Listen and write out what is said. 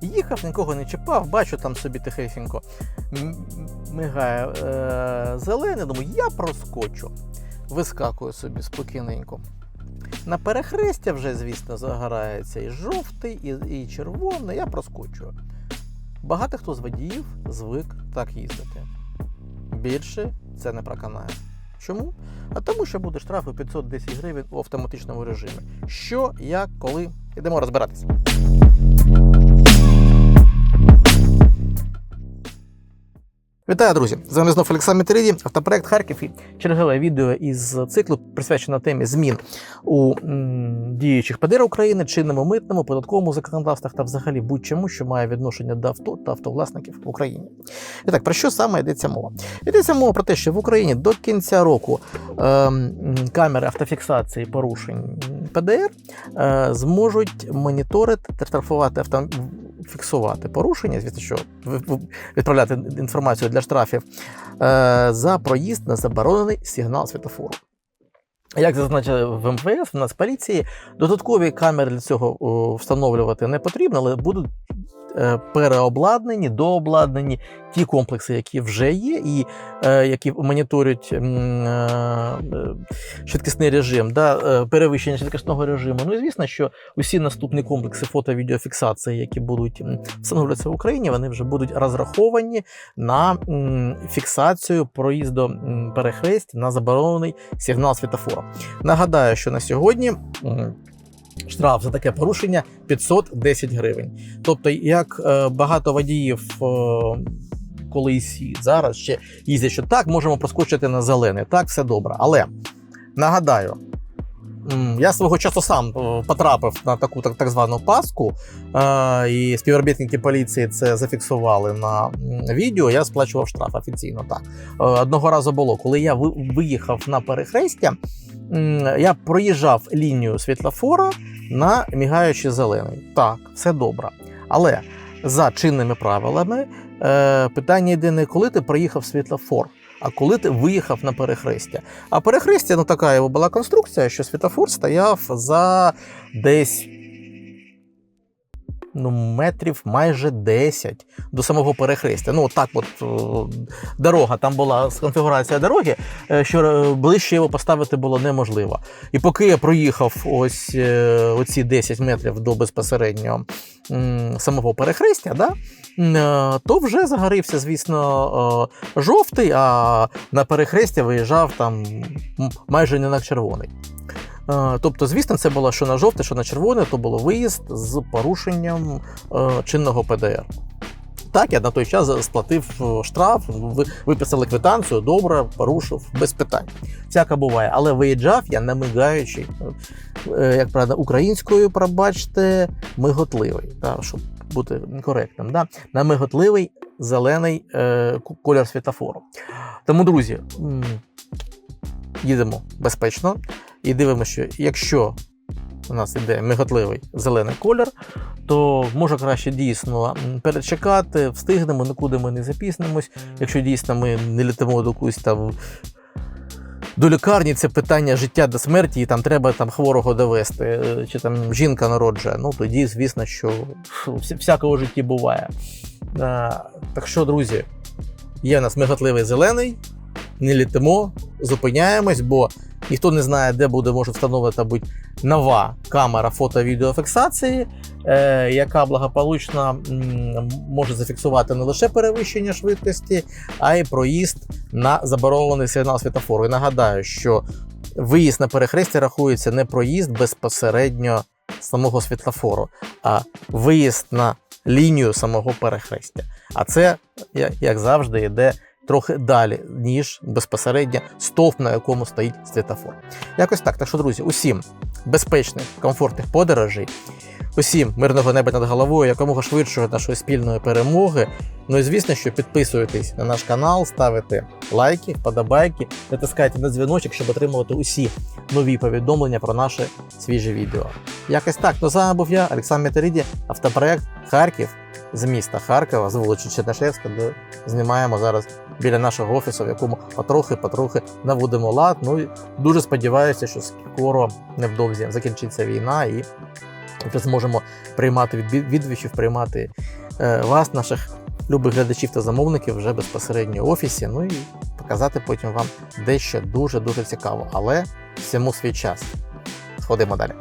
Їхав, нікого не чіпав, бачу там собі тихесенько мигає е- зелене, думаю, я проскочу. Вискакую собі спокійненько. На перехрестя вже, звісно, загорається і жовтий, і, і червоний, я проскочую. Багато хто з водіїв звик так їздити. Більше це не проканає. Чому? А тому, що буде штраф у 510 гривень у автоматичному режимі. Що, як, коли? Ідемо розбиратися. Вітаю, друзі! З вами знов Олександр Мітериді, автопроект Харків і чергове відео із циклу присвячено темі змін у діючих ПДР України, чинному митному, податковому законодавствах та взагалі будь-чому, що має відношення до авто та автовласників в Україні. І так, про що саме йдеться мова? Йдеться мова про те, що в Україні до кінця року е, камери автофіксації порушень ПДР е, зможуть моніторити та штрафувати авто фіксувати порушення, звісно, що відправляти інформацію для штрафів е, за проїзд на заборонений сигнал світофору. Як зазначили в МВС, в Нацполіції, додаткові камери для цього встановлювати не потрібно, але будуть переобладнані, дообладнані ті комплекси, які вже є, і е, які моніторять е, е, швидкісний режим, да, е, перевищення швидкісного режиму. Ну і звісно, що усі наступні комплекси фото-відеофіксації, які будуть встановлюватися в Україні, вони вже будуть розраховані на фіксацію проїзду м, на заборонений сигнал світофора. Нагадаю, що на сьогодні. Штраф за таке порушення 510 гривень. Тобто, як е, багато водіїв е, колись і зараз ще їздять, що так, можемо проскочити на зелене, так, все добре. Але нагадаю, я свого часу сам е, потрапив на таку так, так звану паску, і співробітники поліції це зафіксували на відео. Я сплачував штраф офіційно. Так одного разу було, коли я виїхав на перехрестя, я проїжджав лінію світлофора на мігаючий зелений. Так, все добре. Але за чинними правилами е, питання йде не коли ти проїхав світлофор, а коли ти виїхав на перехрестя. А перехрестя, ну така його була конструкція, що світлофор стояв за десь. Ну, метрів майже 10 до самого перехрестя. Ну, так, от дорога, там була конфігурація дороги, е, що е, ближче його поставити було неможливо. І поки я проїхав ось е, оці 10 метрів до безпосередньо самого перехрестя, да, е, то вже загорівся, звісно, е, жовтий, а на перехрестя виїжджав там майже не на червоний. Е, Тобто, звісно, це було що на жовте, що на червоне, то було виїзд з порушенням е, чинного ПДР. Так, я на той час сплатив е, штраф, виписали квитанцію, добре, порушив, без питань. Всяке буває, але виїжджав я не мигаючий. Е, Як правда, українською, пробачте, миготливий, да, щоб бути коректним. Да? На миготливий зелений е, колір світофору. Тому, друзі, їдемо безпечно і дивимося, що якщо у нас іде миготливий зелений колір, то може краще дійсно перечекати, встигнемо, нікуди ми не запізнимось. Якщо дійсно ми не літимо до якусь там. До лікарні це питання життя до смерті, і там треба там хворого довести, е, чи там жінка народжує. Ну тоді, звісно, що всякого в житті буває. А, так що, друзі, є у нас миготливий зелений, не літимо, зупиняємось, бо ніхто не знає, де буде може встановлена будь нова камера фото-відеофіксації, е, яка благополучно може зафіксувати не лише перевищення швидкості, а й проїзд на заборонений сигнал світофору. І нагадаю, що виїзд на перехрестя рахується не проїзд безпосередньо самого світлофору, а виїзд на лінію самого перехрестя. А це, як завжди, йде трохи далі, ніж безпосередньо стовп, на якому стоїть світофор. Якось так. Так що, друзі, усім безпечних, комфортних подорожей. Усім мирного неба над головою, якомога швидшої нашої спільної перемоги. Ну і звісно, що підписуйтесь на наш канал, ставите лайки, вподобайки, натискайте на дзвіночок, щоб отримувати усі нові повідомлення про наше свіже відео. Якось так. Ну з вами був я, Олександр Метериді, автопроект Харків з міста Харкова, з вулиці Чернишевська, де знімаємо зараз біля нашого офісу, в якому потрохи-потрохи наводимо лад. Ну і дуже сподіваюся, що скоро невдовзі закінчиться війна і вже зможемо приймати відвідувачів, приймати е, вас, наших любих глядачів та замовників вже безпосередньо в офісі. Ну і показати потім вам дещо дуже дуже цікаво. Але всьому свій час. Сходимо далі.